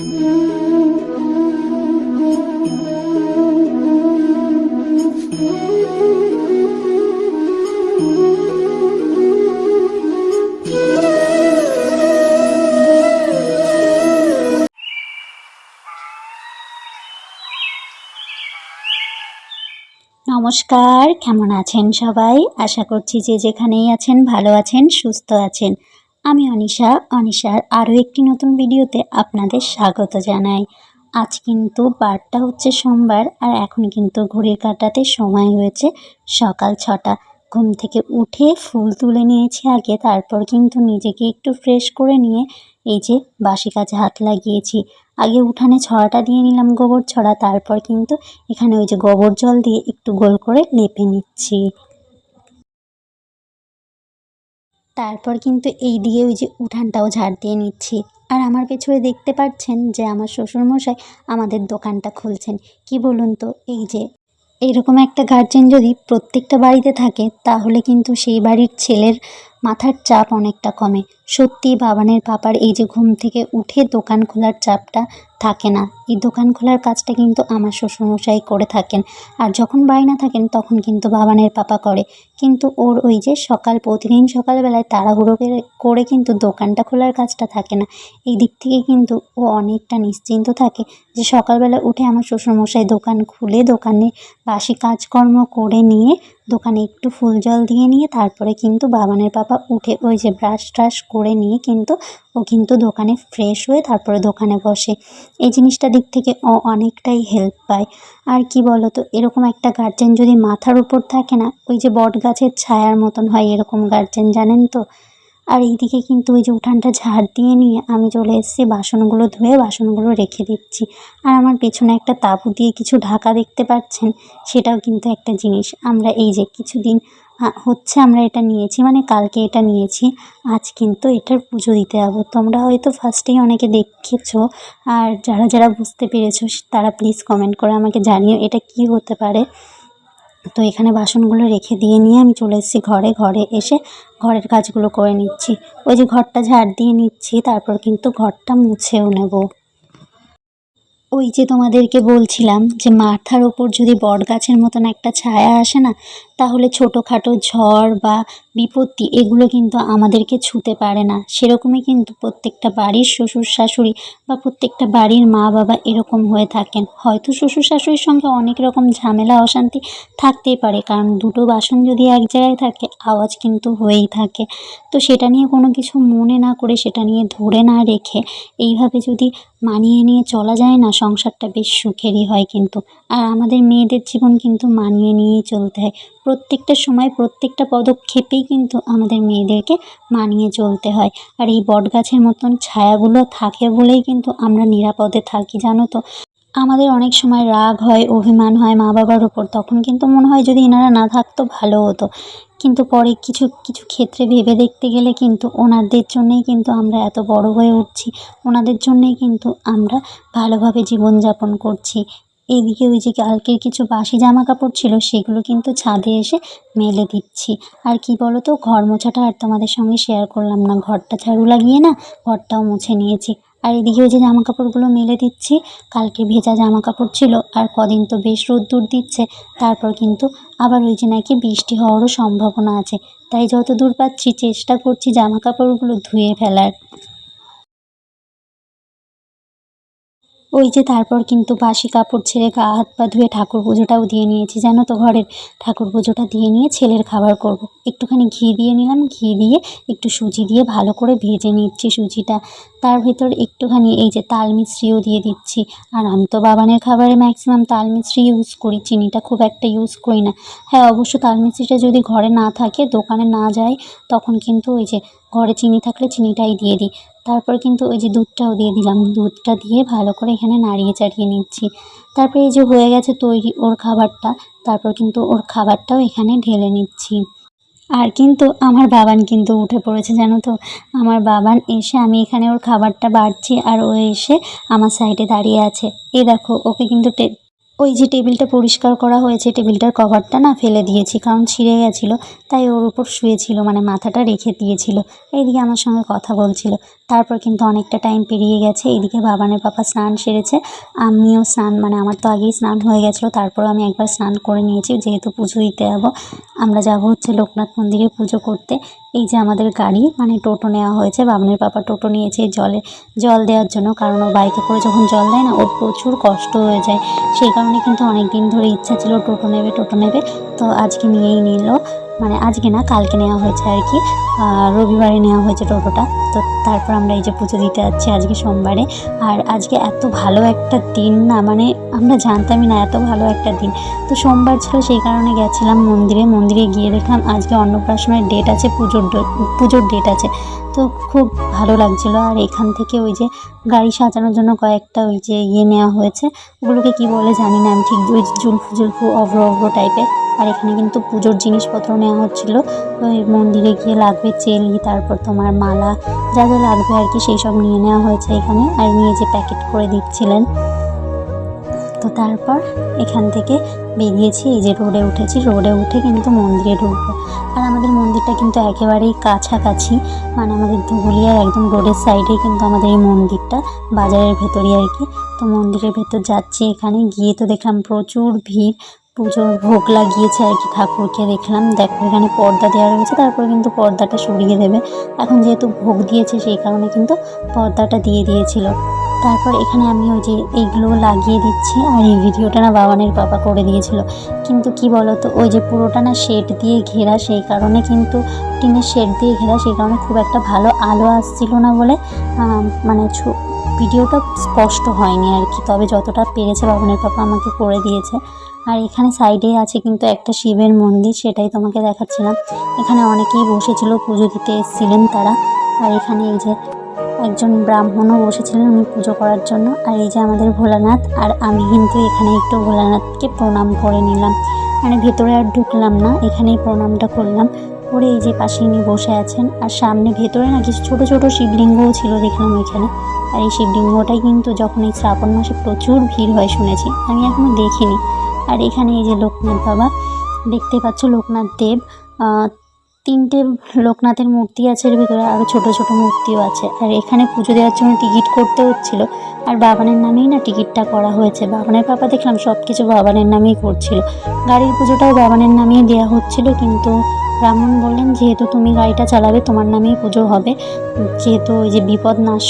নমস্কার কেমন আছেন সবাই? আশা করছি যে যেখানেই আছেন ভালো আছেন সুস্থ আছেন। আমি অনিশা, অনিশার আরও একটি নতুন ভিডিওতে আপনাদের স্বাগত জানাই। আজ কিন্তু বারটা হচ্ছে সোমবার আর এখন কিন্তু ঘড়ির কাটাতে সময় হয়েছে সকাল ছটা। ঘুম থেকে উঠে ফুল তুলে নিয়েছি আগে, তারপর কিন্তু নিজেকে একটু ফ্রেশ করে নিয়ে এই যে বাসি কাজে হাত লাগিয়েছি। আগে উঠানে ছড়াটা দিয়ে নিলাম গোবর ছড়া, তারপর কিন্তু এখানে ওই যে গোবর জল দিয়ে একটু গোল করে লেপে নিচ্ছি। তারপর কিন্তু এই দিয়ে ওই যে উঠানটাও ঝাড় দিয়ে নিচ্ছি। আর আমার পেছনে দেখতে পাচ্ছেন যে আমার শ্বশুরমশাই আমাদের দোকানটা খুলছেন। কি বলুন তো, এই যে এরকম একটা গার্জেন যদি প্রত্যেকটা বাড়িতে থাকে, তাহলে কিন্তু সেই বাড়ির ছেলের মাথার চাপ অনেকটা কমে। সত্যি বাবানের পাপার এই যে ঘুম থেকে উঠে দোকান খোলার চাপটা থাকে না। এই দোকান খোলার কাজটা কিন্তু আমার শ্বশুরমশাই করে থাকেন। আর যখন বাড়ি না থাকেন, তখন কিন্তু বাবানের পাপা করে। কিন্তু ওর ওই যে সকাল, প্রতিদিন সকালবেলায় তাড়াহুড়ো করে- করে কিন্তু দোকানটা খোলার কাজটা থাকে না। এই দিক থেকে কিন্তু ও অনেকটা নিশ্চিন্ত থাকে যে সকালবেলা উঠে আমার শ্বশুরমশাই দোকান খুলে দোকানে বাসি কাজকর্ম করে নিয়ে দোকানে একটু ফুল জল দিয়ে নিয়ে তারপরে কিন্তু বাবানের পাপা উঠে ওই যে ব্রাশ ট্রাশ করে নিয়ে কিন্তু ও কিন্তু দোকানে ফ্রেশ হয়ে তারপরে দোকানে বসে। এই জিনিসটা দিক থেকে ও অনেকটাই হেল্প পায়। আর কি বলো তো এরকম একটা গার্জেন যদি মাথার উপর থাকে না, ওই যে বট গাছের ছায়ার মতন হয় এরকম গার্জেন জানেন তো? আর এইদিকে কিন্তু ওই যে উঠানটা ঝাড় দিয়ে নিয়ে আমি চলে এসেছি, বাসনগুলো ধুয়ে বাসনগুলো রেখে দিচ্ছি। আর আমার পেছনে একটা তাঁবু দিয়ে কিছু ঢাকা দেখতে পাচ্ছেন, সেটাও কিন্তু একটা জিনিস। আমরা এই যে কিছুদিন হচ্ছে আমরা এটা নিয়েছি মানে কালকে এটা নিয়েছি, আজ কিন্তু এটার পুজো দিতে যাব। তোমরা হয়তো ফার্স্টেই অনেকে দেখেছ, আর যারা যারা বুঝতে পেরেছ, তারা প্লিজ কমেন্ট করে আমাকে জানিও এটা কি হতে পারে। তো এখানে বাসনগুলো রেখে দিয়ে নিয়ে আমি চলে এসেছি ঘরে। ঘরে এসে ঘরের কাজগুলো করে নিচ্ছি। ওই যে ঘরটা ঝাড় দিয়ে নিচ্ছি, তারপর কিন্তু ঘরটা মুছেও নেব। ওই যে তোমাদেরকে বলছিলাম যে মাথার ওপর যদি বট গাছের মতন একটা ছায়া আসে না, তাহলে ছোটোখাটো ঝড় বা বিপত্তি, এগুলো কিন্তু আমাদেরকে ছুতে পারে না। সেরকমই কিন্তু প্রত্যেকটা বাড়ির শ্বশুর শাশুড়ি বা প্রত্যেকটা বাড়ির মা বাবা এরকম হয়ে থাকেন। হয়তো শ্বশুর শাশুড়ির সঙ্গে অনেক রকম ঝামেলা, অশান্তি থাকতেই পারে, কারণ দুটো বাসন যদি এক জায়গায় থাকে, আওয়াজ কিন্তু হয়েই থাকে। তো সেটা নিয়ে কোনো কিছু মনে না করে, সেটা নিয়ে ধরে না রেখে এইভাবে যদি মানিয়ে নিয়ে চলা যায় না, সংসারটা বেশ সুখেরই হয় কিন্তু। আর আমাদের মেয়েদের জীবন কিন্তু মানিয়ে নিয়েই চলতে হয়। প্রত্যেকটা সময় প্রত্যেকটা পদক্ষেপেই কিন্তু আমাদের মেয়েদেরকে মানিয়ে চলতে হয়। আর এই বটগাছের মতন ছায়াগুলো থাকে বলেই কিন্তু আমরা নিরাপদে থাকি, জানো তো? আমাদের অনেক সময় রাগ হয়, অভিমান হয় মা বাবার ওপর তখন কিন্তু মনে হয় যদি এনারা না থাকতো ভালো হতো। কিন্তু পরে কিছু কিছু ক্ষেত্রে ভেবে দেখতে গেলে কিন্তু ওনাদের জন্যেই কিন্তু আমরা এত বড় হয়ে উঠছি। ওনাদের জন্যেই কিন্তু আমরা ভালোভাবে জীবনযাপন করছি। এদিকে ওই যে কালকের কিছু বাসি জামা কাপড় ছিল, সেগুলো কিন্তু ছাদে এসে মেলে দিচ্ছি। আর কি বলো তো ঘর মোছাটা আর তোমাদের সঙ্গে শেয়ার করলাম না। ঘরটা ঝাড়ু লাগিয়ে না, ঘরটাও মুছে নিয়েছি। আর এদিকে ওই যে জামা কাপড়গুলো মেলে দিচ্ছি, কালকে ভেজা জামা কাপড় ছিল, আর কদিন তো বেশ রোদ্দুর দিচ্ছে, তারপর কিন্তু আবার ওই যে নাকি বৃষ্টি হওয়ারও সম্ভাবনা আছে। তাই যত দূর পাচ্ছি চেষ্টা করছি জামা কাপড়গুলো ধুয়ে ফেলার। ওই যে তারপর কিন্তু বাসি কাপড় ছেড়ে গা হাত পা ধুয়ে ঠাকুর পুজোটাও দিয়ে নিয়েছি জানো তো ঘরের ঠাকুর পুজোটা দিয়ে নিয়ে ছেলের খাবার করব। একটুখানি ঘি দিয়ে নিলাম, ঘি দিয়ে একটু সুজি দিয়ে ভালো করে ভেজে নিচ্ছি সুজিটা তার ভেতর একটুখানি এই যে তাল মিশ্রিও দিয়ে দিচ্ছি। আর আমি তো বাবানের খাবারে ম্যাক্সিমাম তাল মিশ্রি ইউজ করি, চিনিটা খুব একটা ইউজ করি না। হ্যাঁ অবশ্য তাল মিশ্রিটা যদি ঘরে না থাকে, দোকানে না যায়, তখন কিন্তু ওই যে ঘরে চিনি থাকলে চিনিটাই দিয়ে দিই। তারপর কিন্তু ওই যে দুধটাও দিয়ে দিলাম। দুধটা দিয়ে ভালো করে এখানে নাড়িয়ে চাড়িয়ে নিচ্ছি। তারপরে এই যে হয়ে গেছে তৈরি ওর খাবারটা, তারপর কিন্তু ওর খাবারটাও এখানে ঢেলে নিচ্ছি। আর কিন্তু আমার বাবান কিন্তু উঠে পড়েছে, জানো তো? আমার বাবান এসে আমি এখানে ওর খাবারটা বাড়ছি আর ও এসে আমার সাইডে দাঁড়িয়ে আছে। এই দেখো, ওকে কিন্তু ওই যে টেবিলটা পরিষ্কার করা হয়েছে, টেবিলটার কভারটা না ফেলে দিয়েছি, কারণ ছিঁড়ে গেছিল, তাই ওর উপর শুয়েছিল মানে মাথাটা রেখে দিয়েছিল। এইদিকে আমার সঙ্গে কথা বলছিল। তারপর কিন্তু অনেকটা টাইম পেরিয়ে গেছে, এইদিকে বাবানের পাপা স্নান সেরেছে, আমিও স্নান মানে আমার তো আগেই স্নান হয়ে গেছিল, তারপর আমি একবার স্নান করে নিয়েছি, যেহেতু পুজো দিতে যাব, আমরা যাব হচ্ছে লোকনাথ মন্দিরে পুজো করতে। এই যে আমাদের গাড়ি মানে টোটো নেওয়া হয়েছে, বাবানের পাপা টোটো নিয়েছে জলে, জল দেওয়ার জন্য, কারণ ও বাইকে করে যখন জল দেয় না, ওর প্রচুর কষ্ট হয়ে যায়। সেই কারণে কিন্তু অনেকদিন ধরে ইচ্ছা ছিল টোটো নেবে টোটো নেবে। তো আজকে নিয়েই নিল। মানে আজকে না, কালকে নেওয়া হয়েছে আর কি। রবিবারে নেওয়া হয়েছে টোটোটা। তো তারপর আমরা এই যে পুজো দিতে যাচ্ছি আজকে সোমবারে। আর আজকে এত ভালো একটা দিন না মানে আমরা জানতামই না এত ভালো একটা দিন। তো সোমবার ছিল সেই কারণে গেছিলাম মন্দিরে। মন্দিরে গিয়ে দেখলাম আজকে অন্নপ্রাশনের ডেট আছে, পুজোর পুজোর ডেট আছে। তো খুব ভালো লাগছিল। আর এখান থেকে ওই যে গাড়ি সাজানোর জন্য কয়েকটা ওই যে ইয়ে নেওয়া হয়েছে। ওগুলোকে কি বলে জানি না, আমি ঠিক ওই জুলফু জুলফু অভ্র অভ্র টাইপের আর এখানে কিন্তু পুজোর জিনিসপত্র নেওয়া হচ্ছিল ওই মন্দিরে গিয়ে লাগবে চেলি, তারপর তোমার মালা, যা যা লাগবে আর কি সেই সব নিয়ে নেওয়া হয়েছে এখানে। আর নিয়ে যে প্যাকেট করে দিচ্ছিলেন। তো তারপর এখান থেকে বেরিয়েছি, এই যে রোডে উঠেছি। রোডে উঠে কিন্তু মন্দিরে ঢুকবো। আর আমাদের মন্দিরটা কিন্তু একেবারেই কাছাকাছি। মানে আমাদের ধুবুলিয়ার একদম রোডের সাইডে কিন্তু আমাদের এই মন্দিরটা, বাজারের ভেতরে আর কি। তো মন্দিরের ভেতর যাচ্ছি এখানে। গিয়ে তো দেখলাম প্রচুর ভিড়। পুজোর ভোগ লাগিয়েছে আর কি ঠাকুরকে দেখলাম। দেখো, এখানে পর্দা দেওয়া রয়েছে, তারপর কিন্তু পর্দাটা সরিয়ে দেবে। এখন যেহেতু ভোগ দিয়েছে, সেই কারণে কিন্তু পর্দাটা দিয়ে দিয়েছিল। তারপর এখানে আমি ওই যে এইগুলো লাগিয়ে দিচ্ছি, আর এই ভিডিওটা না বাবানের পাপা করে দিয়েছিল। কিন্তু কি বলতো, ওই যে পুরোটা না শেড দিয়ে ঘেরা, সেই কারণে কিন্তু টিনের শেড দিয়ে ঘেরা, সেই কারণে খুব একটা ভালো আলো আসছিল না বলে মানে ভিডিওটা স্পষ্ট হয়নি আর কি, তবে যতটা পেরেছে বাবানের পাপা আমাকে করে দিয়েছে। আর এখানে সাইডে আছে কিন্তু একটা শিবের মন্দির, সেটাই তোমাকে দেখাচ্ছিলাম এখানে অনেকেই বসেছিল, পুজো দিতে এসেছিলেন তারা। আর এখানে এই যে একজন ব্রাহ্মণও বসেছিলেন উনি পুজো করার জন্য। আর এই যে আমাদের ভোলানাথ, আর আমি কিন্তু এখানে একটু ভোলানাথকে প্রণাম করে নিলাম। মানে ভেতরে আর ঢুকলাম না, এখানেই প্রণামটা করলাম। করে এই যে পাশে ইনি বসে আছেন, আর সামনে ভেতরে না কিছু ছোটো ছোটো শিবলিঙ্গও ছিল দেখলাম এখানে। আর এই শিবলিঙ্গটাই কিন্তু যখন এই শ্রাবণ মাসে প্রচুর ভিড় হয় শুনেছি, আমি এখনও দেখিনি। আর এখানে এই যে লোকনাথ বাবা, দেখতে পাচ্ছ লোকনাথ দেব তিনটে লোকনাথের মূর্তি আছে এর ভিতরে আরও ছোট ছোট মূর্তিও আছে। আর এখানে পুজো দেওয়ার জন্য টিকিট করতে হচ্ছিল। আর বাবানের নামেই না টিকিটটা করা হয়েছে। বাবানের পাপা দেখলাম সব কিছু বাবানের নামেই করছিল। গাড়ির পুজোটাও বাবানের নামেই দেওয়া হচ্ছিল, কিন্তু ব্রাহ্মণ বললেন, যেহেতু তুমি গাড়িটা চালাবে, তোমার নামেই পুজো হবে। যেহেতু ওই যে বিপদ নাশ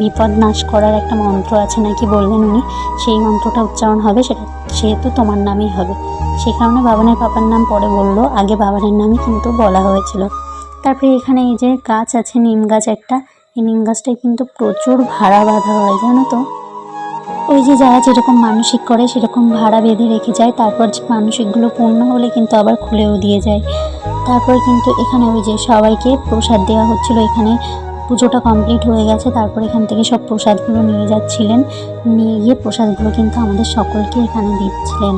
বিপদ নাশ করার একটা মন্ত্র আছে নাকি? বললেন উনি। সেই মন্ত্রটা উচ্চারণ হবে, সেটা সেহেতু তোমার নামেই হবে। সে কারণে বাবানের পাপার নাম পরে বলল, আগে বাবানের নামই কিন্তু বলা হয়েছিল। তারপরে এখানে এই যে গাছ আছে, নিম গাছ একটা, এই নিম গাছটায় কিন্তু প্রচুর ভাড়া বাঁধা হয়, জানো তো? ওই যে যারা যেরকম মানসিক করে, সেরকম ভাড়া বেঁধে রেখে যায়, তারপর মানসিকগুলো পূর্ণ হলে কিন্তু আবার খুলেও দিয়ে যায়। তারপর কিন্তু এখানে ওই যে সবাইকে প্রসাদ দেওয়া হচ্ছিল, এখানে পুজোটা কমপ্লিট হয়ে গেছে, তারপর এখান থেকে সব প্রসাদগুলো নিয়ে যাচ্ছিলেন। নিয়ে গিয়ে প্রসাদগুলো কিন্তু আমাদের সকলকে এখানে দিচ্ছিলেন।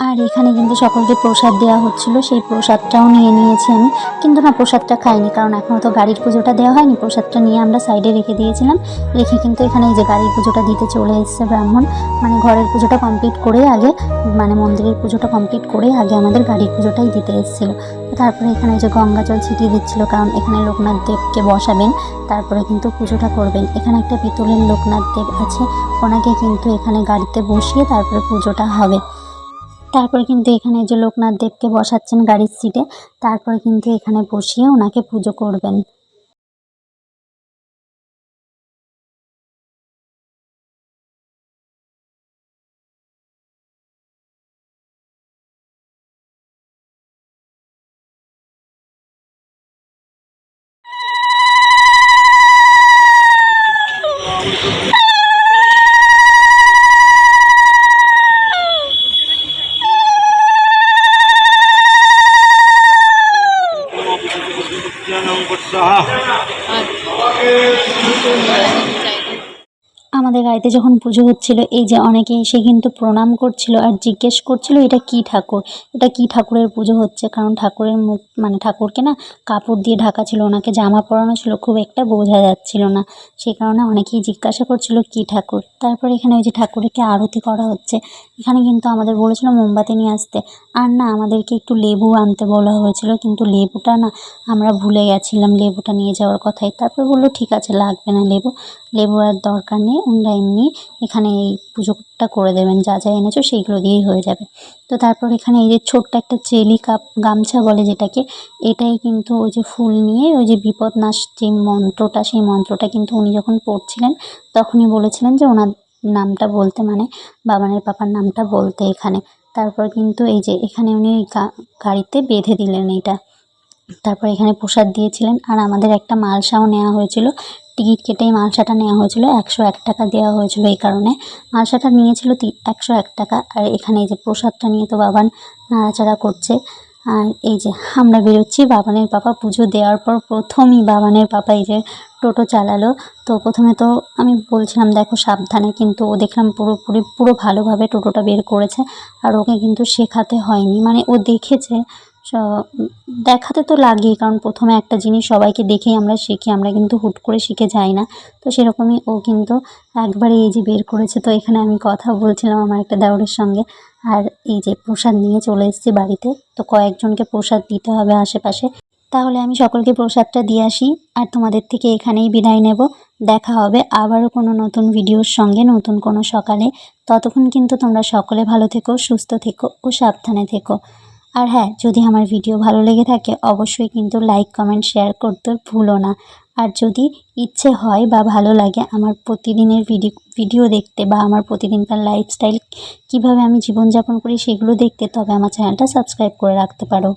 আর এখানে কিন্তু সকলকে প্রসাদ দেওয়া হচ্ছিল, সেই প্রসাদটাও নিয়ে নিয়েছি আমি। কিন্তু না, প্রসাদটা খাইনি, কারণ এখনও তো গাড়ির পুজোটা দেওয়া হয়নি, প্রসাদটা নিয়ে আমরা সাইডে রেখে দিয়েছিলাম। রেখে কিন্তু এখানে এই যে গাড়ির পুজোটা দিতে চলে এসেছে ব্রাহ্মণ মানে ঘরের পুজোটা কমপ্লিট করে আগে মানে মন্দিরের পুজোটা কমপ্লিট করে আগে আমাদের গাড়ির পুজোটাই দিতে এসেছিল। তারপরে এখানে যে গঙ্গা জল ছিটিয়ে দিচ্ছিল, কারণ এখানে লোকনাথ দেবকে বসাবেন, তারপরে কিন্তু পুজোটা করবেন। এখানে একটা পিতলের লোকনাথ দেব আছে, ওনাকে কিন্তু এখানে গাড়িতে বসিয়ে তারপরে পুজোটা হবে। তারপরে কিন্তু এখানে যে লোকনাথ দেবকে বসাচ্ছেন গাড়ির সিটে তারপরে কিন্তু এখানে বসিয়ে ওনাকে পুজো করবেন। নম্বর সহ আমাদের বাড়িতে যখন পুজো হচ্ছিল, এই যে অনেকে এসে কিন্তু প্রণাম করছিল আর জিজ্ঞেস করছিল, এটা কি ঠাকুর? এটা কি ঠাকুরের পুজো হচ্ছে? কারণ ঠাকুরের মুখ মানে ঠাকুরকে না কাপড় দিয়ে ঢাকা ছিল, ওনাকে জামা পরানো ছিল, খুব একটা বোঝা যাচ্ছিল না। সেই কারণে অনেকেই জিজ্ঞাসা করছিল, কি ঠাকুর? তারপর এখানে ওই যে ঠাকুরকে আরতি করা হচ্ছে, এখানে কিন্তু আমাদের বলেছিল মোমবাতি নিয়ে আসতে। আর না, আমাদেরকে একটু লেবু আনতে বলা হয়েছিল, কিন্তু লেবুটা না আমরা ভুলে গেছিলাম লেবুটা নিয়ে যাওয়ার কথাই। তারপর বলল, ঠিক আছে, লাগবে না লেবু। লেবু আর দরকার নেই। ওনারা এমনি এখানে এই পুজোটা করে দেবেন, যা যা এনেছো সেইগুলো দিয়েই হয়ে যাবে। তো তারপর এখানে এই যে ছোট্ট একটা চেলি কাপ গামছা বলে যেটাকে, এটাই কিন্তু ওই যে ফুল নিয়ে ওই যে বিপদনাশ যে মন্ত্রটা, সেই মন্ত্রটা কিন্তু উনি যখন পড়ছিলেন, তখনই বলেছিলেন যে ওনার নামটা বলতে মানে বাবানের পাপার নামটা বলতে এখানে। তারপর কিন্তু এই যে এখানে উনি গাড়িতে বেঁধে দিলেন এইটা। তারপর এখানে প্রসাদ দিয়েছিলেন আর আমাদের একটা মালসাও নেওয়া হয়েছিল। টিকিট কেটেই মালসাটা নেওয়া হয়েছিল। একশো এক টাকা দেওয়া হয়েছিল এই কারণে। মালসাটা নিয়েছিল একশো এক টাকা। আর এখানে এই যে প্রসাদটা নিয়ে তো বাবান নাড়াচাড়া করছে। আর এই যে আমরা বেরোচ্ছি বাবানের পাপা। পুজো দেওয়ার পর প্রথমই বাবানের পাপা এই যে টোটো চালালো। তো প্রথমে তো আমি বলছিলাম, দেখো, সাবধানে। কিন্তু ও দেখলাম পুরোপুরি পুরো ভালোভাবে টোটোটা বের করেছে। আর ওকে কিন্তু শেখাতে হয়নি। মানে ও দেখেছে দেখাতে তো লাগেই, কারণ প্রথমে একটা জিনিস সবাইকে দেখেই আমরা শিখি, আমরা কিন্তু হুট করে শিখে যাই না। তো সেরকমই ও কিন্তু একবারে এই যে বের করেছে, তো এখানে আমি কথা বলছিলাম আমার একটা দেওরের সঙ্গে। আর এই যে প্রসাদ নিয়ে চলে এসেছি বাড়িতে, তো কয়েকজনকে প্রসাদ দিতে হবে আশেপাশে। তাহলে আমি সকলকে প্রসাদটা দিয়ে আসি, আর তোমাদের থেকে এখানেই বিদায় নেব। দেখা হবে আবারও কোনো নতুন ভিডিওর সঙ্গে, নতুন কোনো সকালে। ততক্ষণ কিন্তু তোমরা সকলে ভালো থেকো, সুস্থ থেকো ও সাবধানে থেকো। আর হ্যাঁ যদি আমার ভিডিও ভালো লেগে থাকে, অবশ্যই কিন্তু লাইক কমেন্ট শেয়ার করতে ভুলো না। আর যদি ইচ্ছে হয় বা ভালো লাগে আমার প্রতিদিনের ভিডিও ভিডিও দেখতে বা আমার প্রতিদিনকার লাইফস্টাইল কীভাবে আমি জীবনযাপন করি সেগুলো দেখতে, তবে আমার চ্যানেলটা সাবস্ক্রাইব করে রাখতে পারো।